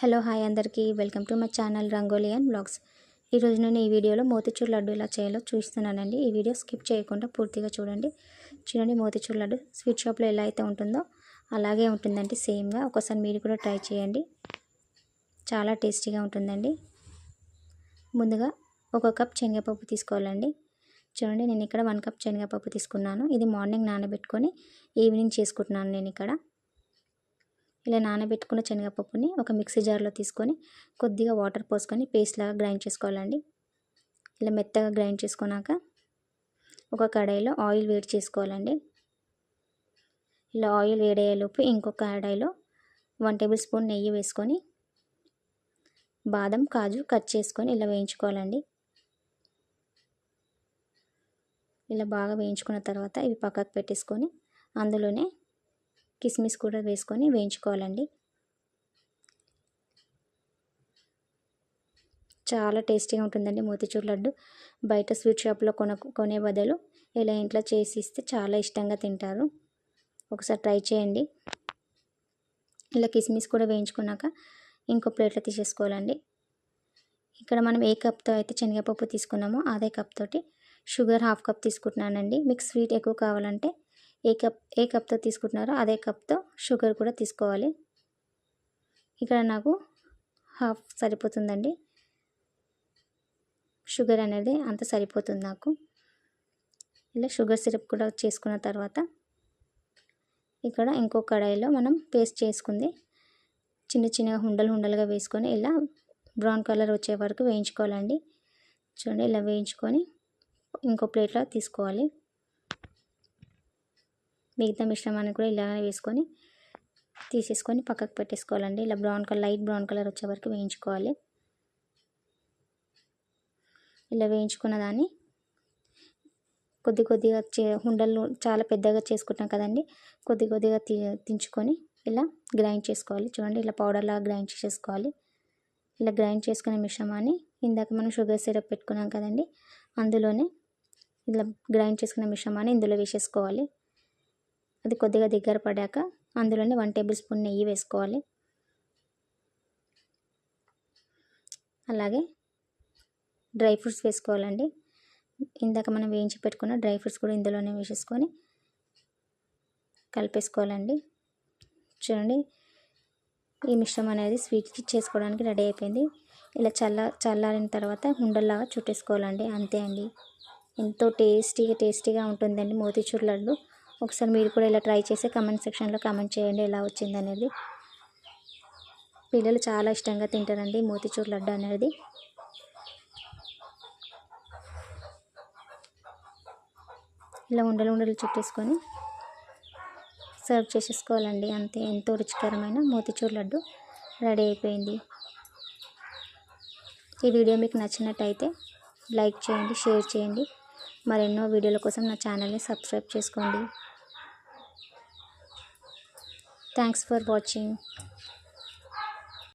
Hello hi అందరికీ welcome to my channel Rangoli and blogs. ఈరోజు నేను ఈ వీడియోలో మోతిచూర్ లడ్డు ఎలా చేయాలో చూస్తున్నానండి. ఈ వీడియో స్కిప్ చేయకుండా పూర్తిగా చూడండి. చూడండి మోతిచూర్ లడ్డు స్వీట్ షాప్లో ఎలా అయితే ఉంటుందో అలాగే ఉంటుందండి సేమ్గా. ఒకసారి మీరు కూడా ట్రై చేయండి. చాలా టేస్టీగా ఉంటుందండి. ముందుగా ఒక కప్ శనగపప్పు తీసుకోవాలండి. చూడండి నేను ఇక్కడ వన్ కప్ శనగపప్పు తీసుకున్నాను. ఇది మార్నింగ్ నానబెట్టుకొని ఈవినింగ్ చేసుకుంటున్నాను నేను ఇక్కడ. ఇలా నానబెట్టుకున్న శనగపప్పుని ఒక మిక్సీ జార్లో తీసుకొని కొద్దిగా వాటర్ పోసుకొని పేస్ట్ లాగా గ్రైండ్ చేసుకోవాలండి. ఇలా మెత్తగా గ్రైండ్ చేసుకున్నాక ఒక కడాయిలో ఆయిల్ వేడి చేసుకోవాలండి. ఇలా ఆయిల్ వేడయ్యేలోపు ఇంకొక కడాయిలో వన్ టేబుల్ స్పూన్ నెయ్యి వేసుకొని బాదం కాజు కట్ చేసుకొని ఇలా వేయించుకోవాలండి. ఇలా బాగా వేయించుకున్న తర్వాత ఇవి పక్కకు పెట్టేసుకొని అందులోనే కిస్మిస్ కూడా వేసుకొని వేయించుకోవాలండి. చాలా టేస్టీగా ఉంటుందండి మోతిచూర్ లడ్డు. బయట స్వీట్ షాప్లో కొన కొనే బదులు ఇలా ఇంట్లో చేసి ఇస్తే చాలా ఇష్టంగా తింటారు. ఒకసారి ట్రై చేయండి. ఇలా కిస్మిస్ కూడా వేయించుకున్నాక ఇంకో ప్లేట్లో తీసేసుకోవాలండి. ఇక్కడ మనం ఏ కప్తో అయితే శనగపప్పు తీసుకున్నామో అదే కప్ తోటి షుగర్ హాఫ్ కప్ తీసుకుంటున్నానండి. మీకు స్వీట్ ఎక్కువ కావాలంటే ఏ కప్ ఏ కప్తో తీసుకుంటున్నారో అదే కప్తో షుగర్ కూడా తీసుకోవాలి. ఇక్కడ నాకు హాఫ్ సరిపోతుందండి. షుగర్ అనేది అంత సరిపోతుంది నాకు. ఇలా షుగర్ సిరప్ కూడా చేసుకున్న తర్వాత ఇక్కడ ఇంకో కడాయిలో మనం పేస్ట్ చేసుకుంది. చిన్న చిన్నగా ఉండలు ఉండలుగా వేసుకొని ఇలా బ్రౌన్ కలర్ వచ్చే వరకు వేయించుకోవాలండి. చూడండి ఇలా వేయించుకొని ఇంకో ప్లేట్లో తీసుకోవాలి. మిగతా మిశ్రమాన్ని కూడా ఇలానే వేసుకొని తీసేసుకొని పక్కకు పెట్టేసుకోవాలండి. ఇలా brown colour light brown colour వచ్చే వరకు వేయించుకోవాలి. ఇలా వేయించుకున్న దాన్ని కొద్ది కొద్దిగా చే ఉండలు చాలా పెద్దగా చేసుకుంటాం కదండి. కొద్ది కొద్దిగా తీ తించుకొని ఇలా గ్రైండ్ చేసుకోవాలి. చూడండి ఇలా పౌడర్లా గ్రైండ్ చేసుకోవాలి ఇలా గ్రైండ్ చేసుకునే మిశ్రమాన్ని ఇందాక మనం షుగర్ సిరప్ పెట్టుకున్నాం కదండి. అందులోనే ఇలా గ్రైండ్ చేసుకున్న మిశ్రమాన్ని ఇందులో వేసేసుకోవాలి. అది కొద్దిగా దగ్గర పడాక అందులోనే వన్ టేబుల్ స్పూన్ నెయ్యి వేసుకోవాలి. అలాగే డ్రై ఫ్రూట్స్ వేసుకోవాలండి. ఇందాక మనం వేయించి పెట్టుకున్న డ్రై ఫ్రూట్స్ కూడా ఇందులోనే వేసేసుకొని కలిపేసుకోవాలండి. చూడండి ఈ మిశ్రమం అనేది స్వీట్ చేసుకోవడానికి రెడీ అయిపోయింది. ఇలా చల్ల చల్లారిన తర్వాత ఉండల్లాగా చుట్టేసుకోవాలండి. అంతే అండి. ఎంతో టేస్టీగా టేస్టీగా ఉంటుందండి మోతీచూర్ లడ్డు. ఒకసారి మీరు కూడా ఇలా ట్రై చేసి కమెంట్ సెక్షన్లో కమెంట్ చేయండి ఎలా వచ్చింది అనేది పిల్లలు చాలా ఇష్టంగా తింటారండి మోతిచూర్ లడ్డు అనేది. ఇలా ఉండలు ఉండలు చుట్టేసుకొని సర్వ్ చేసేసుకోవాలండి అంతే ఎంతో రుచికరమైన మోతిచూర్ లడ్డు రెడీ అయిపోయింది. ఈ వీడియో మీకు నచ్చినట్టయితే లైక్ చేయండి షేర్ చేయండి. మరెన్నో వీడియోల కోసం నా ఛానల్ని సబ్స్క్రైబ్ చేసుకోండి. Thanks for watching